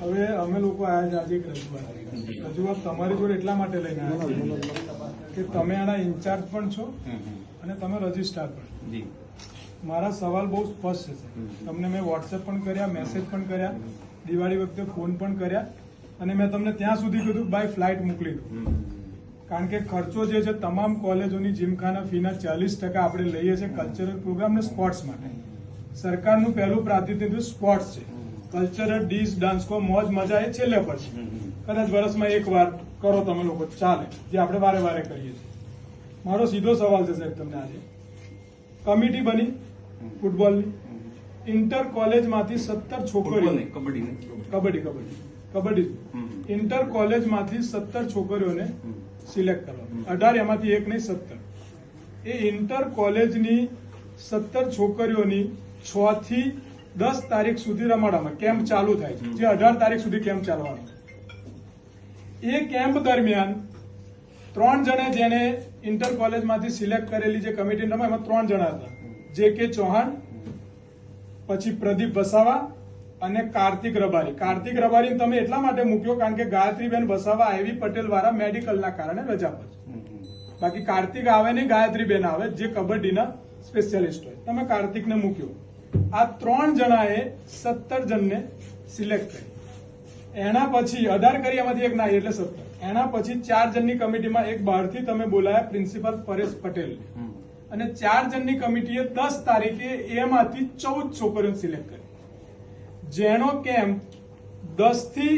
હવે અમે લોકો આવ્યા છે આજે રજૂઆત રજૂઆત તમારી જોડે એટલા માટે લઈને આવ્યા કે તમે આના ઇન્ચાર્જ પણ છો અને તમે રજિસ્ટ્રાર પણ મારા સવાલ બહુ સ્પષ્ટ છે તમને મેં વોટ્સએપ પણ કર્યા મેસેજ પણ કર્યા દિવાળી વખતે ફોન પણ કર્યા અને મેં તમને ત્યાં સુધી કીધું બાય ફ્લાઇટ મોકલી દઉં કારણ કે ખર્ચો જે છે તમામ કોલેજોની જીમખાના ફીના ચાલીસ ટકા આપણે લઈએ છીએ કલ્ચરલ પ્રોગ્રામ ને સ્પોર્ટ્સ માટે. સરકારનું પહેલું પ્રાતિનિધિત્વ સ્પોર્ટ્સ છે. કલ્ચરલ ડીશ ડાન્સ કો મોજ મજા એ છેલ્લે પડશે. કદાચ વર્ષમાં એક વાર કરો તમે લોકો ચાલે જે આપણે વારે વારે કરીએ છીએ. મારો સીધો સવાલ છે સાહેબ તમને આજે. કમિટી બની ફૂટબોલની. ઇન્ટર કોલેજમાંથી સત્તર છોકરીઓ. ફૂટબોલ કબડ્ડી કબડ્ડી. કબડ્ડી કબડ્ડી. ઇન્ટર કોલેજમાંથી સત્તર છોકરીઓને સિલેક્ટ કરવા. અઢાર એમાંથી એક નહીં સત્તર. એ ઇન્ટર કોલેજની સત્તર છોકરીઓની છ થી દસ તારીખ સુધી રમાડવામાં કેમ્પ ચાલુ થાય જે અઢાર તારીખ સુધી કેમ્પ ચાલવાનો. એ કેમ્પ દરમિયાન ત્રણ જણે જેને ઇન્ટર કોલેજમાંથી સિલેક્ટ કરેલી જે કમિટી રમા એમાં ત્રણ જણા હતા. જે કે ચૌહાણ, પછી પ્રદીપ વસાવા અને કાર્તિક રબારી. કાર્તિક રબારી તમે એટલા માટે મૂક્યો કારણ કે ગાયત્રીબેન વસાવા આઈવી પટેલ વાળા મેડિકલના કારણે રજા પર બાકી કાર્તિક આવે નહીં, ગાયત્રીબેન આવે, જે કબડ્ડીના સ્પેશિયાલિસ્ટ હોય. તમે કાર્તિકને મૂક્યો. આ ત્રણ જણાએ સત્તર જણને સિલેક્ટ કરી. એના પછી અઢાર કરી એમાંથી એક નાઈ એટલે સત્તર. એના પછી ચાર જણની કમિટીમાં એક બહારથી તમે બોલાયા પ્રિન્સિપાલ પરેશ પટેલ. અને ચાર જણની કમિટીએ દસ તારીખે એમાંથી ચૌદ છોકરીઓ સિલેક્ટ કરી. જેનો કેમ્પ દસથી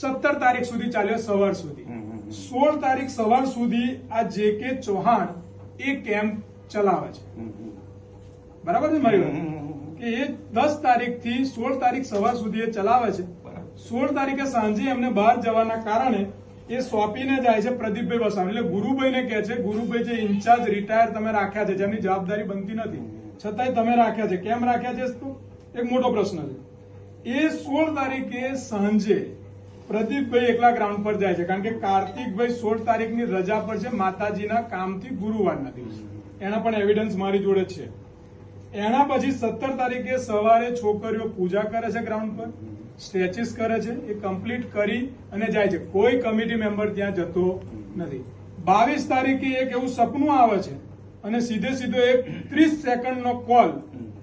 સત્તર તારીખ સુધી ચાલ્યો સવાર સુધી. સોળ તારીખ સવાર સુધી આ જે કે ચૌહાણ એ કેમ્પ ચલાવે છે. બરાબર છે મારી વાત. કે એ દસ તારીખથી સોળ તારીખ સવાર સુધી એ ચલાવે છે. સોળ તારીખે સાંજે એમને બહાર જવાના કારણે એ સોંપીને જાય છે પ્રદીપભાઈ વસાવા. એટલે ગુરુભાઈને કહે છે ગુરુભાઈ જે ઇન્ચાર્જ રિટાયર તમે રાખ્યા છે જેમની જવાબદારી બનતી નથી છતાંય તમે રાખ્યા છે. કેમ રાખ્યા છે તો? એક મોટો પ્રશ્ન છે. એ સોળ તારીખે સાંજે પ્રદીપભાઈ એકલા ગ્રાઉન્ડ પર જાય છે. કારણ કે કાર્તિકભાઈ સોળ તારીખની રજા પર છે માતાજીના કામથી ગુરુવારના દિવસે. એના પણ એવિડન્સ મારી જોડે છે. એના પછી સત્તર તારીખે સવારે છોકરીઓ પૂજા કરે છે ગ્રાઉન્ડ પર, સ્ટ્રેચિસ કરે છે, એ કમ્પ્લીટ કરી અને જાય છે. કોઈ કમિટી મેમ્બર ત્યાં જતો નથી. બાવીસ તારીખે એક એવું સપનું આવે છે અને સીધે સીધો એક ત્રીસ સેકન્ડનો કોલ,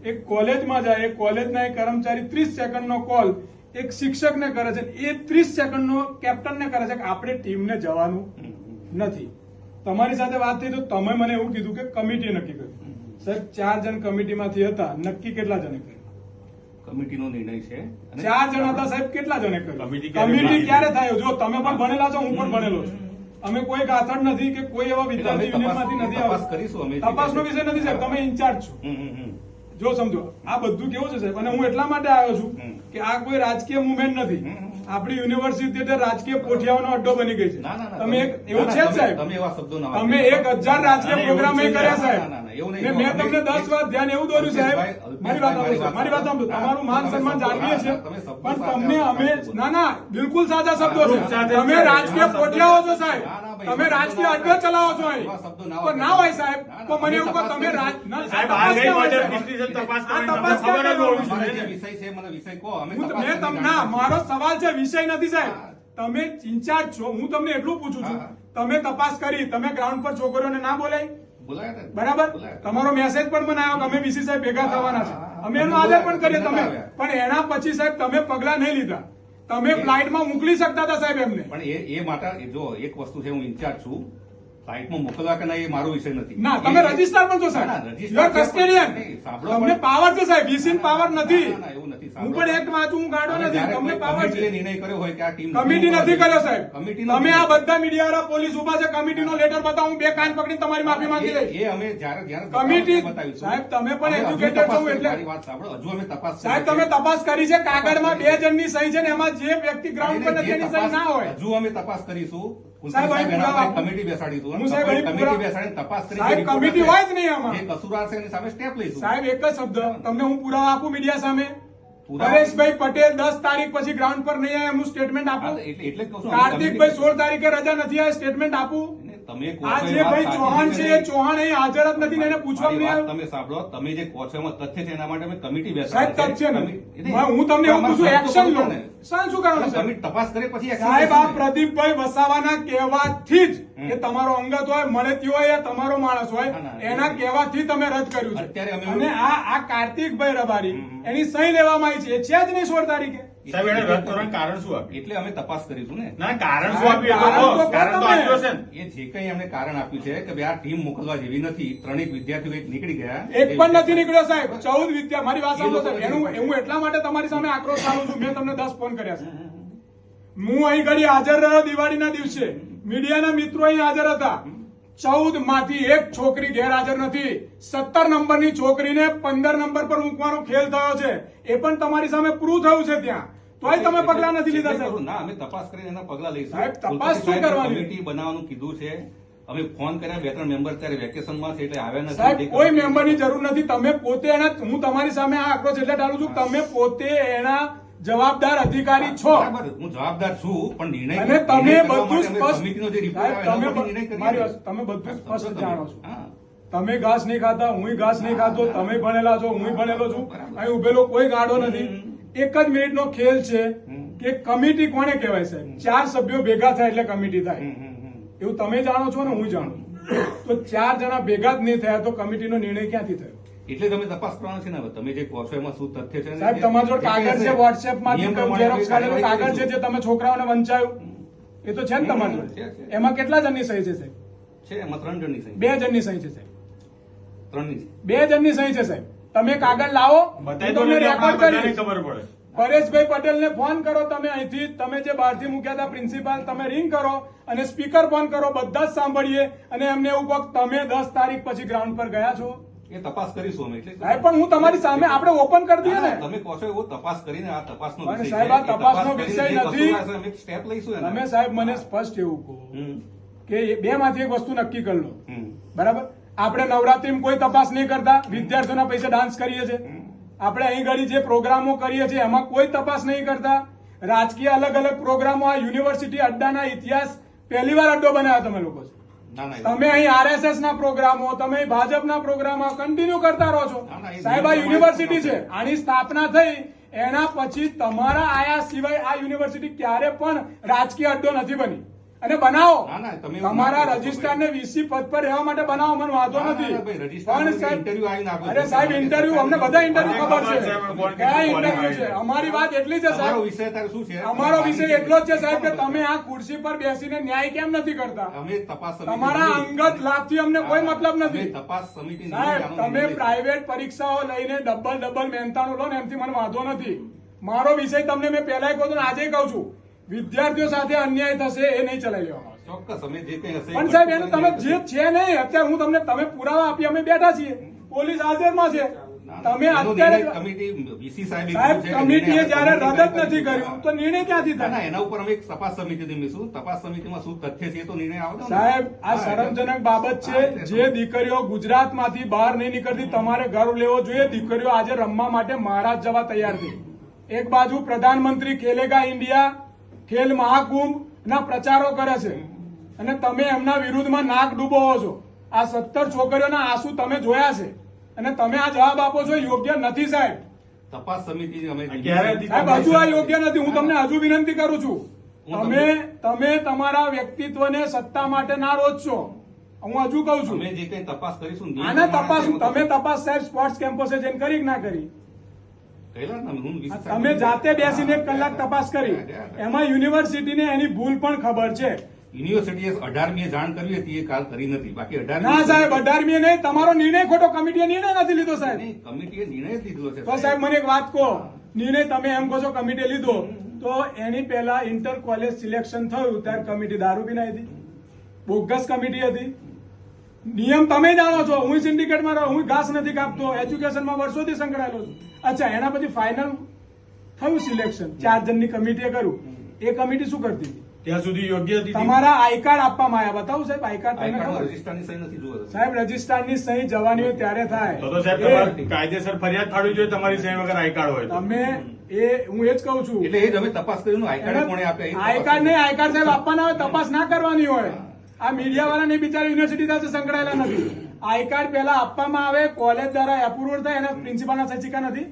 એક કોલેજમાં જાય એ કોલેજના એક કર્મચારી ત્રીસ સેકન્ડનો કોલ, એક શિક્ષકને કરે છે, એ ત્રીસ સેકન્ડનો કેપ્ટનને કરે છે કે આપણે ટીમને જવાનું નથી. તમારી સાથે વાત થઈ તો તમે મને એવું કીધું કે કમિટી નક્કી કરી. સાહેબ ચાર જણ કમિટીમાંથી હતા. નક્કી કેટલા જણે કર્યું? કમિટીનો નિર્ણય છે ચાર જણ હતા સાહેબ કેટલા જણે કર્યું? કમિટી ક્યારે કમિટી બની? ક્યારે થાય? જો તમે પણ ભણેલા છો હું પણ ભણેલો છું. અમે કોઈ ગાથડ નથી કે કોઈ એવા વિદ્યાર્થી યુનિયનમાંથી નથી તપાસ કરીશું અમે. તપાસનો વિષય નથી સાહેબ તમે ઇન્ચાર્જ છો. જો સમજો આ બધું કેવું છે સાહેબ? અને હું એટલા માટે આવ્યો છું કે આ કોઈ રાજકીય મુવમેન્ટ નથી. આપણી યુનિવર્સિટી એટલે રાજકીય પોઠિયાઓનો અડ્ડો બની ગઈ છે. તમે એક એવું છે સાહેબ? તમે એવા શબ્દો ના તમે એક હજાર રાજકીય પ્રોગ્રામ કર્યા સાહેબ. મેં તમને દસ વાત ધ્યાન એવું દોર્યું સાહેબ. મારી વાત સાંભળો, મારી વાત સાંભળો તમારું માન સન્માન જાણીએ જાળવીએ છીએ. પણ તમને અમે ના ના બિલકુલ સાચા શબ્દો છે. તમે રાજકીય પોઠિયાઓ છો સાહેબ. તમે રાજકીય અડ્ડો ચલાવો છો અહીં. એવા શબ્દો ના તો ના હોય સાહેબ. તો મને એવું કહો તમે મારો સવાલ છે વિષય નથી સાહેબ. તમે ઇન્ચાર્જ છો. હું તમને એટલું પૂછું છું. તમે તપાસ કરી તમે ગ્રાઉન્ડ પર છોકરીઓને ના બોલાય બરાબર? તમારો મેસેજ પણ મને આવ્યો અમે બીસી સાહેબ ભેગા થવાના છે. અમે એનો આદર પણ કરીએ તમે. પણ એના પછી સાહેબ તમે પગલા નહીં લીધા. તમે ફ્લાઇટમાં મોકલી શકતા હતા સાહેબ એમને. પણ એ માટે જો એક વસ્તુ છે, હું ઇન્ચાર્જ છું. ફ્લાઇટમાં મોકલવા કે ના એ મારો વિષય નથી. ના તમે રજિસ્ટર પણ છો સાહેબ. યુ આર કસ્ટેડિયન તમને પાવર છે સાહેબ. વીસી પાવર નથી. એવું નથી. હું પણ એક્ટ વાંચું હું ગાડો નથી. તમને પાવર છે. નિર્ણય કર્યો હોય કે આ ટીમ કમિટી નથી કર્યો? સાહેબ. કમિટી તમે આ બધા મીડિયા પોલીસ ઊભા છે કમિટીનો લેટર બતાવો હું બે કાન પકડીને તમારી માફી માંગી લઈશ. એ અમે જ્યારે જ્યારે કમિટી-. સાહેબ, તમે પણ તપાસ છો એટલે- વાત સાંભળો. હજુ અમે તપાસ સાહેબ તમે તપાસ કરી છે કાગળમાં બે જણની સહી છે ને એમાં જે વ્યક્તિ ગ્રાઉન્ડ પર નથી એની સહી ના હોય. હજુ અમે તપાસ કરીશું. સાહેબ, અહીં એના પર પુરાવા- કમિટી બેસાડીશું હું સાહેબ, કમિટી પુરા- તપાસ કરી સાહેબ, કમિટી હોય જ નહીં આમાં. જે કસૂરવાર છે એની સામે સ્ટેપ લઈશું. સાહેબ એક જ શબ્દ. તમને હું પુરાવા આપું મીડિયા સામે? પટેલ દસ તારીખ પછી ગ્રાઉન્ડ પર નહીં આવ્યા એમનું સ્ટેટમેન્ટ આપું? એટલે કાર્તિકભાઈ સોળ તારીખે રજા નથી આવે સ્ટેટમેન્ટ આપું? તમે તમે કહો આ છો એ જે વાત ભાઈ ચૌહાણ છે ચૌહાણ અહીં હાજર જ નથી એને આવ્યું તમે સાંભળો તમે જે કહો છો એમાં તથ્ય છે એના માટે અમે કમિટી સાહેબ તથ્ય નથી હું તમને એવું પૂછું એક્શન લો. સાહેબ શું કારણ તમે તપાસ કરે પછી સાહેબ આ પ્રદીપભાઈ વસાવાના કહેવાથી જ કે તમારો અંગત હોય મળતી હોય તમારો માણસ હોય એના કહેવાથી તમે રદ કર્યું છે. અને આ આ કાર્તિકભાઈ રબારી એની સહી લેવામાં આવી છે. છે જ નહીં સોળ તારીખે. સાહેબ એને રદ કરવાનું કારણ શું આપ્યું? એટલે અમે તપાસ કરીશું ને. ના કારણ શું આપ્યું કારણ તો કહો. કારણ તો તમે. આપ્યો છે એ જે કઈ એમને કારણ આપ્યું છે કે ભાઈ આ ટીમ મોકલવા જેવી નથી ત્રણેક વિદ્યાર્થીઓ કંઈક નીકળી ગયા. એક પણ નથી નીકળ્યો સાહેબ. ચૌદ વિદ્યા મારી વાત સાંભળો સાહેબ. એનું હું એટલા માટે તમારી સામે આક્રોશ ચાલુ છું. મેં તમને દસ ફોન કર્યા છે. હું અહીં ઘડી હાજર રહ્યો દિવાળીના દિવસે. મીડિયાના મિત્રો અહીં હાજર હતા. ચૌદમાંથી એક છોકરી ગેરહાજર નથી. સત્તર નંબરની છોકરીને પંદર નંબર પર મૂકવાનો ખેલ થયો છે. એ પણ તમારી સામે પ્રૂવ થયું છે ત્યાં. તોય તમે પગલા નથી લીધા સાહેબ. ના અમે તપાસ કરીને એના પગલા લઈશું. સાહેબ, તપાસ શું કરવાની? કમિટી બનાવવાનું કીધું છે. અમે ફોન કર્યા બે ત્રણ મેમ્બર ત્યારે વેકેશનમાં છે એટલે આવ્યા નથી. સાહેબ કોઈ મેમ્બરની જરૂર નથી. તમે પોતે એના હું તમારી સામે આ આક્રોશ એટલે ડાલું છું. તમે પોતે એના જવાબદાર અધિકારી છો. હું જવાબદાર છું પણ નિર્ણય અને બધું સ્પષ્ટ જે રિપોર્ટ તમે બધું સ્પષ્ટ જાણો છો. તમે ઘાસ નહીં ખાતા હું ઘાસ નહીં ખાતો તમે ભણેલા છો હું ભણેલો છું. અહીં ઉભેલો કોઈ ગાડો નથી. એક જ મિનિટનો ખેલ છે કે કમિટી કોને કહેવાય સાહેબ? ચાર સભ્યો ભેગા થાય એટલે કમિટી થાય. એવું તમે જાણો છો ને હું જાણું. તો ચાર જણા ભેગા જ નહીં થયા તો કમિટીનો નિર્ણય ક્યાંથી થયો? એટલે તમે તપાસ કરવાનો છે ને તમે જે કહો છો એમાં શું તથ્ય છે સાહેબ તમારો જોડે કાગળ છે વોટ્સએપમાંથી ઝેરોક્સ કાઢેલો કાગળ છે? જે તમે છોકરાઓને વંચાયું. એ તો છે ને તમારી જોડે? એમાં કેટલા જણની સહી છે સાહેબ? છે એમાં ત્રણ જણની સહી. બે જણની સહી છે સાહેબ. ત્રણની. બે જણની સહી છે સાહેબ. તમે કાગળ લાવો તમને ને રેકોર્ડ કરીશ. ખબર પડે. પરેશભાઈ ફોન કરો તમે અહીંથી. તમે જે બહારથી મૂક્યા હતા પ્રિન્સિપાલ તમે રિંગ કરો અને સ્પીકર ફોન કરો બધા જ સાંભળીએ. અને એમને એવું કહો તમે દસ તારીખ પછી ગ્રાઉન્ડ પર ગયા છો. એ તપાસ કરીશું અમે એટલે સાહેબ પણ હું તમારી સામે આપણે ઓપન કરી દઈએ ને. તમે કહો છો એવો તપાસ કરીને આ તપાસનો વિષય સાહેબ, આ તપાસનો તપાસ વિષય નથી. અમે સ્ટેપ લઈશું તમે સાહેબ મને સ્પષ્ટ એવું કહો કે બે માંથી એક વસ્તુ નક્કી કરી લો. બરાબર? આપણે નવરાત્રીમાં કોઈ તપાસ નહીં કરતા. વિદ્યાર્થીઓના પૈસા ડાન્સ કરીએ છીએ. આપણે અહીં ઘડી જે પ્રોગ્રામો કરીએ છીએ એમાં કોઈ તપાસ નહીં કરતા. રાજકીય અલગ અલગ પ્રોગ્રામો આ યુનિવર્સિટી અડ્ડાના ઇતિહાસ પહેલી વાર અડ્ડો બનાવ્યો તમે લોકો. તમે અહીં આરએસએસ ના પ્રોગ્રામો તમે ભાજપના પ્રોગ્રામો કન્ટિન્યુ કરતા રહો છો. સાહેબ આ યુનિવર્સિટી છે. આની સ્થાપના થઈ. એના પછી તમારા આયા સિવાય આ યુનિવર્સિટી ક્યારે પણ રાજકીય અડ્ડો નથી બની. અને બનાવો. તમારા ના ને વીસી પદ પર રહેવા માટે બનાવો મને વાંધો નથી. પણ સાહેબ. અરે સાહેબ ઇન્ટરવ્યુ અમને બધા ઇન્ટરવ્યુ ખબર છે, છે કયા ઇન્ટરવ્યુ છે છે. અમારી વાત એટલી છે સાહેબ. શું છે? અમારો વિષય એટલો જ છે સાહેબ કે તમે આ ખુરશી પર બેસીને ન્યાય કેમ નથી કરતા? અમે તપાસ તમારા. અંગત લાભથી અમને કોઈ મતલબ નથી. તપાસ સમિતિ સાહેબ તમે પ્રાઇવેટ પરીક્ષાઓ લઈને ડબલ ડબલ મહેનતાણું લો ને એમથી મને વાંધો નથી. મારો વિષય તમને મેં પહેલા કહું હતું આજે કહું છું. વિદ્યાર્થીઓ સાથે અન્યાય થશે એ નહીં ચલાવી લેવામાં ચોક્કસ અમે જે કંઈ હશે પણ સાહેબ એનું તમે જે છે નહીં અત્યારે હું તમને તમે પુરાવા આપી અમે બેઠા છીએ. પોલીસ હાજરમાં છે. તમે અત્યારે કમિટી સાહેબ કમિટીએ જયારે રદ નથી કર્યું તો નિર્ણય ક્યાંથી થાય? એના ઉપર અમે એક તપાસ સમિતિ નીમીશું તપાસ સમિતિમાં શું તથ્ય છે તો નિર્ણય આવે સાહેબ આ શરમજનક બાબત છે. જે દીકરીઓ ગુજરાતમાંથી બહાર નહીં નીકળતી તમારે ઘર લેવો જોઈએ. દીકરીઓ આજે રમવા માટે મહારાજ જવા તૈયાર થઈ એક બાજુ પ્રધાનમંત્રી ખેલેગા ઇન્ડિયા ખેલ મહાકુંભ ના પ્રચારો કરે છે. અને તમે એમના વિરુદ્ધમાં નાક ડૂબો છો. આ સત્તર છોકરીઓના આંસુ તમે જોયા છે. અને તમે આ જવાબ આપો છો યોગ્ય નથી સાહેબ. તપાસ સમિતિ? સાહેબ હજુ આ યોગ્ય નથી. હું તમને હજુ વિનંતી કરું છું. તમે તમે તમારા વ્યક્તિત્વને સત્તા માટે ના રોજ છો હું હજુ કઉ છું. જે કઈ તપાસ કરીશું તપાસ તમે તપાસ સાહેબ સ્પોર્ટ્સ કેમ્પસે જઈને કરી ના કરી કહેલા ને હું VC સાહેબ તમે? જાતે બેસીને એક કલાક તપાસ કરી. એમાં યુનિવર્સિટીને એની ભૂલ પણ ખબર છે. યુનિવર્સિટીએ અઢારમીએ જાણ કરી હતી એ કાલ કરી નથી. બાકી અઢાર ના સાહેબ અઢારમીએ નહીં. તમારો નિર્ણય ખોટો કમિટીએ નિર્ણય નથી લીધો સાહેબ. કમિટીએ નિર્ણય લીધો છે તો સાહેબ. મને એક વાત કહો. નિર્ણય તમે એમ કહો છો કમિટીએ લીધો તો એની પહેલા ઇન્ટર કોલેજ સિલેક્શન થયું ત્યારે કમિટી દારૂ પીને હતી. બોગસ કમિટી હતી. નિયમ તમે જાણો છો. હું સિન્ડિકેટમાં રહો હું ઘાસ નથી કાપતો. એજ્યુકેશનમાં વર્ષોથી સંકળાયેલો છું. અચ્છા એના પછી ફાઇનલ થયું સિલેક્શન ચાર જણની કમિટીએ કર્યું. એ કમિટી શું કરતી હતી? ત્યાં સુધી યોગ્ય હતી. તમારા આઈ કાર્ડ આપવામાં આવ્યા. બતાવું સાહેબ આઈ કાર્ડ તમને કાર્ડમાં સહી નથી જોવા સાહેબ રજિસ્ટ્રારની સહી જવાની હોય ત્યારે થાય. તો તો સાહેબ તમારે કાયદેસર ફરિયાદ થવી જોઈએ તમારી સહી વગર આઈ કાર્ડ હોય તમે એ હું એ જ કહું છું. એટલે એ તમે તપાસ કરીને આઈ કાર્ડ કોણે આપે આઈ કાર્ડ નહીં આઈ કાર્ડ સાહેબ આપવાના હોય તપાસ ના કરવાની હોય. આ મીડિયા વાળાની બિચારા યુનિવર્સિટી સાથે સંકળાયેલા નથી. આઈ કાર્ડ પહેલા આપવામાં આવે કોલેજ દ્વારા એપ્રુવલ થાય એના પ્રિન્સિપાલના સચિકા નથી.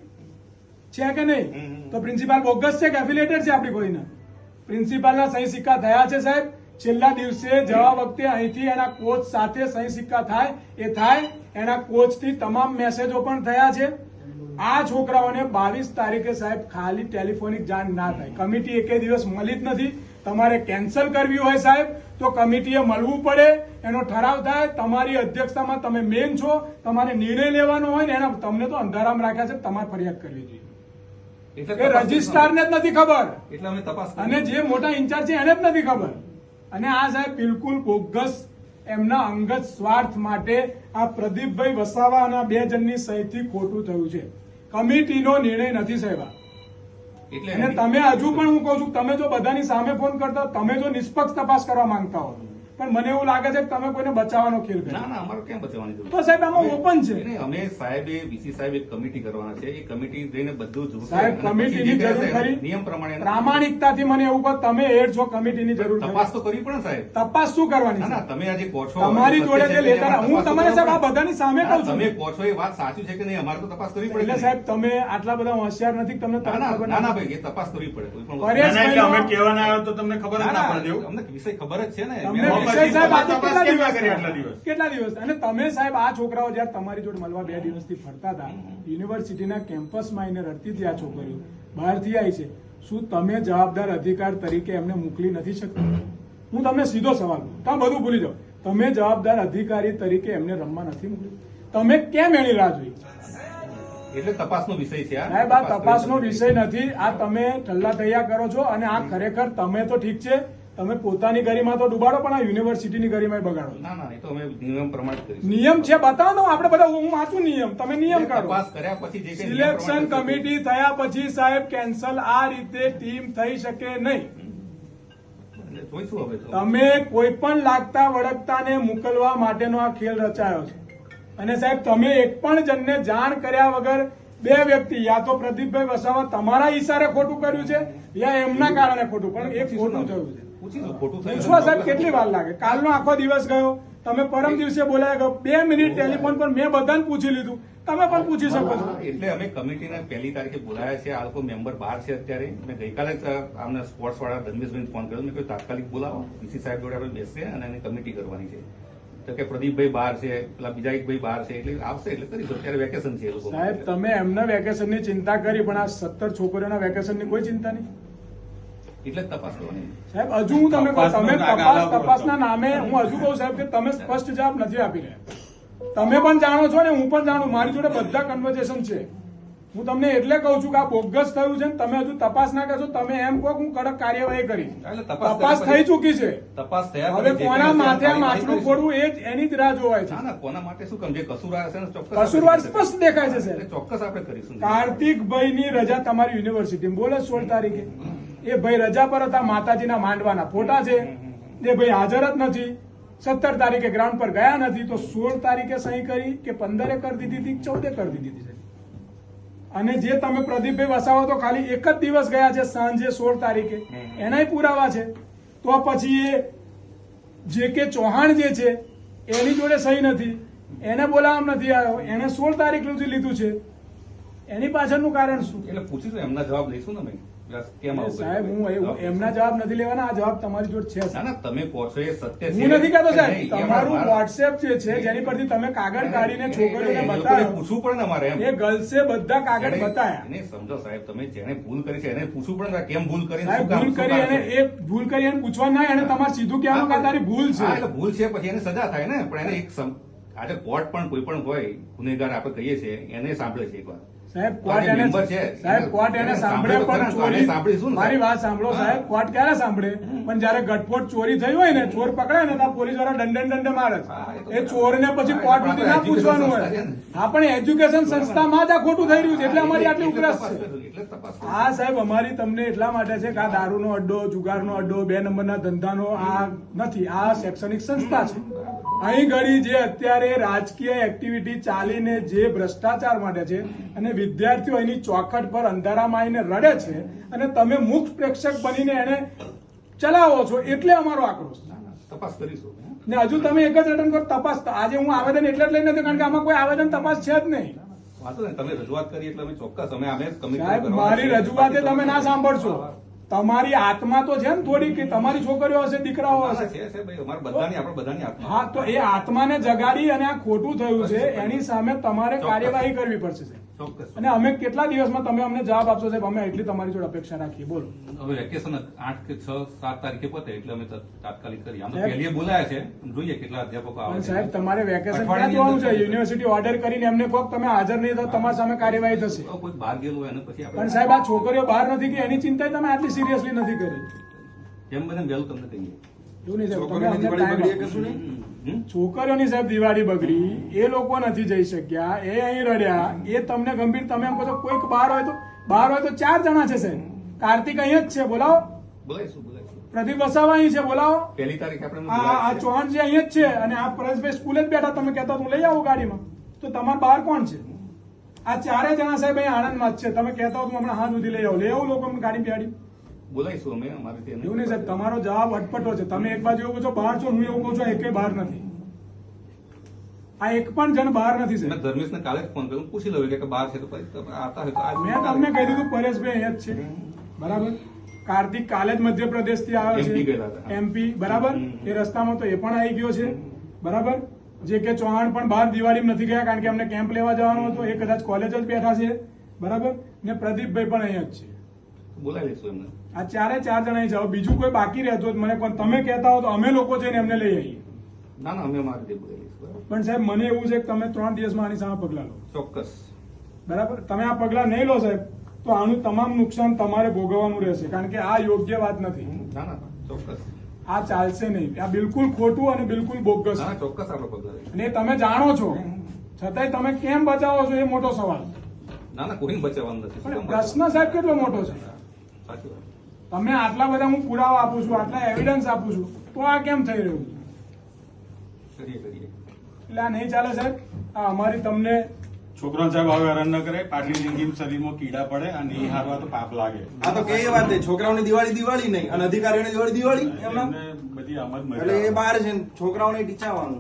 છે કે નહીં? તો પ્રિન્સિપાલ બોગસ છે કે એફિલેટેડ છે આપણી કોઈના? પ્રિન્સિપાલના સહી સિક્કા થયા છે સાહેબ. છેલ્લા દિવસે જવા વખતે અહીંથી એના કોચ સાથે સહી સિક્કા થાય. એ થાય. એના કોચથી તમામ મેસેજો પણ થયા છે. આ છોકરાઓને બાવીસ તારીખે સાહેબ ખાલી ટેલિફોનિક જાણ ના થાય. કમિટી એકે દિવસ મળી જ નથી. તમારે કેન્સલ કરવી હોય સાહેબ તો કમિટીએ મળવું પડે. એનો ઠરાવ થાય. તમારી અધ્યક્ષતામાં તમે મેન છો. તમારે નિર્ણય લેવાનો હોય ને એના તમને તો અંધારામાં રાખ્યા છે. તમારે ફરિયાદ કરવી જોઈએ. એ તપાસ જ નથી ખબર. એટલે અમે તપાસ અને જે મોટા ઇન્ચાર્જ છે એને જ નથી ખબર. અને આ સાહેબ બિલકુલ બોગસ એમના અંગત સ્વાર્થ માટે આ પ્રદીપભાઈ વસાવા અને બે જણની સહીથી ખોટું થયું છે. કમિટીનો નિર્ણય નથી સાહેબ. એટલે તમે હજુ પણ હું કહું છું તમે જો બધાની સામે ફોન કરતા તમે જો નિષ્પક્ષ તપાસ કરવા માંગતા હો. પણ મને એવું લાગે છે કે તમે કોઈને બચાવવાનો ખેલ ના કર્યો. ના અમારે કેમ બચાવવાની જરૂર તો સાહેબ આમાં ઓપન છે. અમે સાહેબે વીસી સાહેબ એક કમિટી કરવાના છે. એ કમિટી જઈને બધું જોશે સાહેબ કમિટીની જરૂર ખરી. નિયમ પ્રમાણે પ્રામાણિકતાથી મને એવું કહો તમે હેડ છો કમિટીની જરૂર તપાસ તો કરવી પડે સાહેબ. તપાસ શું કરવાની ના તમે આજે કહો છો તમારી જોડે જે કે લેટર હું તમારે સાહેબ આ બધાની સામે. કહું છું. તમે કહો છો એ વાત સાચી છે કે નહીં અમારે તો તપાસ કરવી પડે. એટલે સાહેબ તમે આટલા બધા હોશિયાર નથી તમને ના ના ના ભાઈ એ તપાસ કરવી પડે કોઈ પણ અમે કહેવાના આવ્યો તો તમને ખબર ના, પડે અમને વિષય ખબર જ છે ને. તમને મેં- પછી વિષય સાહેબ આજે તપાસ કેટલા દિવસ ના કરી આટલા દિવસ? કેટલા દિવસ અને તમે સાહેબ આ છોકરાઓ જયારે તમારી જોડે મળવા બે દિવસથી ફરતા હતા યુનિવર્સિટીના કેમ્પસમાં આવીને રડતી હતી આ છોકરીઓ. બહારથી આવી છે. શું તમે જવાબદાર અધિકાર તરીકે એમને મોકલી નથી શકતા? હું તમને સીધો સવાલ તમે બધું ભૂલી જાઓ. તમે જવાબદાર અધિકારી તરીકે એમને રમવા નથી મોકલી તમે કેમ એની રાહ જોઈ? એટલે તપાસનો વિષય છે સાહેબ આ તપાસ તપાસનો વિષય નથી. આ તમે ઠલ્લા તૈયાર કરો છો અને આ ખરેખર તમે તો ઠીક છે. તમે પોતાની ગરીમાં તો ડુબાડો પણ આ યુનિવર્સિટીની ગરીમાં બગાડો. ના ના એ તો અમે નિયમ પ્રમાણે કરીશું. નિયમ છે બતાવો આપણે બધા હું વાંચું નિયમ તમે નિયમ કાઢો. પાસ કર્યા પછી સિલેક્શન કમિટી થયા પછી સાહેબ કેન્સલ આ રીતે ટીમ થઈ શકે નહીં. તમે કોઈ પણ લાગતા વળગતાને મોકલવા માટેનો આ ખેલ રચાયો છે. અને સાહેબ તમે એક પણ જણને જાણ કર્યા વગર બે વ્યક્તિ યા તો પ્રદીપભાઈ વસાવા તમારા ઈશારે ખોટું કર્યું છે યા એમના કારણે ખોટું પણ એ ખોટું થયું છે. પૂછવા સાહેબ કેટલી વાર લાગે? કાલનો આખો દિવસ ગયો. તમે પરમ દિવસે બોલાયા ગયો. બે મિનિટ ટેલિફોન પર મેં બધાને પૂછી લીધું. તમે પણ પૂછી શકો છો. એટલે અમે કમિટીને પહેલી તારીખે બોલાયા છે. આ લોકો મેમ્બર બહાર છે અત્યારે. મેં ગઈકાલે આમને સ્પોર્ટ્સ વાળા ધર્મેશભાઈ ફોન કર્યો. મેં કહ્યું તાત્કાલિક બોલાવો. વીસી સાહેબ જોડે આપણે બેસશે અને એની કમિટી કરવાની છે. તો કે પ્રદીપભાઈ બહાર છે પેલા બીજા એક ભાઈ બહાર છે એટલે આવશે એટલે કરીશું. અત્યારે વેકેશન છે સાહેબ તમે એમના વેકેશનની ચિંતા કરી પણ આ સત્તર છોકરીઓના વેકેશનની કોઈ ચિંતા નહીં. એટલે જ તપાસ કરવાની. સાહેબ હજુ હું તમે તમે તપાસ તપાસના નામે હું હજુ કહું સાહેબ કે તમે સ્પષ્ટ જવાબ નથી આપી રહ્યા. તમે પણ જાણો છો ને હું પણ જાણું મારી જોડે બધા કન્વર્ઝેશન છે. હું તમને એટલે કહું છું કે આ બોગસ થયું છે તમે હજુ તપાસ ના કરશો તમે એમ કહો હું કડક કાર્યવાહી કરી. તપાસ થઈ ચૂકી છે. તપાસ થયા હવે કોના માથે કાર્યવાહી ફોડવું એ જ એની જ રાહ જોવાય છે. કોના માટે શું કામ? જે કસૂરવાર છે કસૂરવાર સ્પષ્ટ દેખાય છે ચોક્કસ આપણે કરીશું. કાર્તિકભાઈ ની રજા તમારી યુનિવર્સિટી બોલે સોળ તારીખે. એ ભાઈ રજા પર હતા માતાજીના માંડવાના ફોટા છે. એ ભાઈ હાજર જ નથી. સત્તર તારીખે ગ્રાઉન્ડ પર ગયા નથી તો સોળ તારીખે સહી કરી કે પંદરે કરી દીધી હતી ચૌદે કરી દીધી હતી અને જે તમે પ્રદીપભાઈ વસાવા તો ખાલી એક જ દિવસ ગયા છે સાંજે સોળ તારીખે. એનાય પુરાવા છે. તો પછી એ જે કે ચૌહાણ જે છે એની જોડે સહી નથી. એને બોલાવવામાં નથી આવ્યો. એને સોળ તારીખ સુધી લીધું છે. એની પાછળનું કારણ શું? એટલે પૂછીશું એમના જવાબ લઈશું ને ભાઈ? સાહેબ હું એમના જવાબ નથી લેવાના આ જવાબ તમારી જોડે છે ના સાહેબ. ના તમે કહો છો એ સત્ય હું નથી કહેતો સાહેબ. તમારું વોટ્સએપ જે છે જેની પરથી તમે કાગળ કાઢીને છોકરીઓને બતાવ્યો પૂછવું પડે ને અમારે એ ગર્લ્સે બધા કાગળ એને- એને સમજો સાહેબ તમે જેને ભૂલ કરી છે એને પૂછવું પડે કેમ ભૂલ કરી સાહેબ ભૂલ કરી એને એ ભૂલ કરી અને પૂછવા ના એને તમારે સીધું કહેવાનું કે તારી ભૂલ છે. એટલે ભૂલ છે પછી એને સજા થાય ને પણ એને એક આજે કોર્ટ પણ કોઈ પણ હોય ગુનેગાર આપણે કહીએ છીએ એને સાંભળે છે એકવાર સાહેબ કોર્ટ એને સાહેબ કોર્ટ એને એને સાંભળે સાંભળે પણ તો ખરા, તો આને સાંભળીશું ચોરી મારી વાત સાંભળો હા. સાહેબ કોર્ટ ક્યારે સાંભળે? પણ જયારે ગટફોટ ચોરી થઈ હોય ને ચોર પકડાય ને તો પોલીસવાળા દંડે દંડે મારે એ ચોરને પછી કોર્ટ સુધી ના પૂછવાનું હોય. સંસ્થા છે ને. હા પણ એજ્યુકેશન સંસ્થામાં જ આ ખોટું થઈ રહ્યું છે. એટલે અમારી આટલી ઉગ્રસ છે. આ સાહેબ અમારી તમને એટલા માટે છે કે આ દારૂનો અડ્ડો જુગારનો અડ્ડો બે નંબરના ધંધાનો આ નથી. આ શૈક્ષણિક સંસ્થા છે. અહીં ઘડી જે અત્યારે રાજકીય એક્ટિવિટી ચાલીને જે ભ્રષ્ટાચાર માટે છે અને વિદ્યાર્થીઓ એની ચોખટ પર અંધારામાં આવીને રડે છે અને તમે મુખ પ્રેક્ષક બનીને એને ચલાવો છો એટલે અમારો આક્રોશ તપાસ કરીશું ને હજુ તમે એક જ અટેન્ડ કરો તપાસ આજે હું આવેદન એટલે જ લઈને નથી કારણ કે આમાં કોઈ આવેદન તપાસ છે જ નહીં. તમે રજૂઆત કરી એટલે અમે ચોક્કસ અમે અમે મારી રજૂઆતે તમે ના સાંભળશો. તમારી આત્મા તો છે ને થોડી કે તમારી છોકરીઓ હશે દીકરાઓ હશે. હા તો એ આત્માને જગાડી અને આ ખોટું થયું છે એની સામે તમારે કાર્યવાહી કરવી પડશે અને અમે કેટલા દિવસમાં તમે અમને જવાબ આપશો સાહેબ? અમે એટલી તમારી જોડે અપેક્ષા રાખીએ. બોલો. હવે વેકેશન આઠ કે છ સાત તારીખે પતે એટલે અમે તાત્કાલિક કરી. અમે બોલાયા છે. જોઈએ કેટલા અધ્યાપકો આવે સાહેબ તમારે વેકેશન ક્યાં જોવાનું છે? યુનિવર્સિટી ઓર્ડર કરીને એમને કહો તમે હાજર નહીં તો તમારી સામે કાર્યવાહી થશે. કોઈ બહાર ગયેલું હોય એને પછી પણ સાહેબ આ છોકરીઓ બહાર નથી કે એની ચિંતા તમે આટલી સિરિયસલી નથી કરી. જેમ બને એમ તમને કહીએ. એવું નહીં સાહેબ તમે અમને દિવાળી છોકરીઓની સાહેબ દિવાળી બગડી એ લોકો નથી જઈ શક્યા એ અહીં રડ્યા એ તમને ગંભીર તમે એમ કહો કોઈક બહાર હોય તો બહાર હોય તો ચાર જણા છે સાહેબ. કાર્તિક અહીં જ છે બોલાવો. પ્રદીપ વસાવા અહીં છે બોલાવો. પહેલી તારીખ આપણે આ. ચૌહાણ જે અહીં જ છે અને આ પરેશભાઈ સ્કૂલે જ બેઠા તમે કહેતા હું લઈ આવું ગાડીમાં. તો તમારા બહાર કોણ છે? આ ચારે જણા સાહેબ અહીં આણંદમાં જ છે. તમે કહેતા હો હું હમણાં હાથ સુધી લઈ આવું. લે એવું લોકો ગાડી બેહાડી. બોલાવીશું અમે અમારી એવું નહીં સાહેબ તમારો જવાબ અટપટો છે. તમે એક બાજુ એવું કહો છો બહાર છો હું એવું કહું છું એકે બહાર નથી. આ એક પણ જણ બહાર નથી સાહેબ. ધર્મેશને કાલે ફોન કર્યો. પૂછી લઉં કે બહાર છે તો આવતા હોય મેં તમને કહી દીધું પરેશભાઈ અહીંયા જ છે. બરાબર? કાર્તિક કાલે જ મધ્યપ્રદેશથી આવ્યો MP છે. એમપી બરાબર? એ રસ્તામાં તો એ પણ આવી ગયો છે. બરાબર? જે કે ચૌહાણ પણ બહાર દિવાળીમાં નથી ગયા કારણ કે અમને કેમ્પ લેવા જવાનો હતો. એ કદાચ કોલેજ જ બેઠા છે. બરાબર? ને પ્રદીપભાઈ પણ અહીંયા જ છે. બોલાવી લઈશું એમને. આ ચારે ચાર જણા જાઓ. બીજું કોઈ બાકી રહેતો હોય મને પણ તમે કહેતા હો તો અમે લોકો જઈને એમને લઈ આવીએ. ના ના અમે મારી રીતે બોલાવી લઈશું પણ સાહેબ મને એવું છે કે તમે ત્રણ દિવસમાં આની સામે પગલા લો. ચોક્કસ. બરાબર? તમે આ પગલા નહીં લો સાહેબ તો આનું તમામ નુકસાન તમારે ભોગવવાનું રહેશે કારણ કે આ યોગ્ય વાત નથી. ના ના ચોક્કસ. આ ચાલશે નહીં. આ બિલકુલ ખોટું અને બિલકુલ બોગસ. ચોક્કસ અને તમે જાણો છો. છતાંય તમે કેમ બચાવો છો એ મોટો સવાલ. ના ના કોઈ બચાવવાનું નથી. પ્રશ્ન સાહેબ કેટલો મોટો છે? તમે આટલા બધા હું પુરાવા આપું છું આટલા એવિડન્સ આપું છું તો આ કેમ થઈ રહ્યું એટલે આ નહીં ચાલે સાહેબ. આ અમારી તમને છોકરો સાહેબ હવે હેરાન ન કરે પાટલી જિંદગી શરીરમાં કીડા પડે અને નહીં હારવા તો પાપ લાગે. આ તો કઈ વાત નહીં છોકરાઓની દિવાળી દિવાળી નહીં અને અધિકારીઓની દિવાળી દિવાળી એમના બધી આમ જ એટલે એ બહાર છે ને છોકરાઓને ટીચાવાનું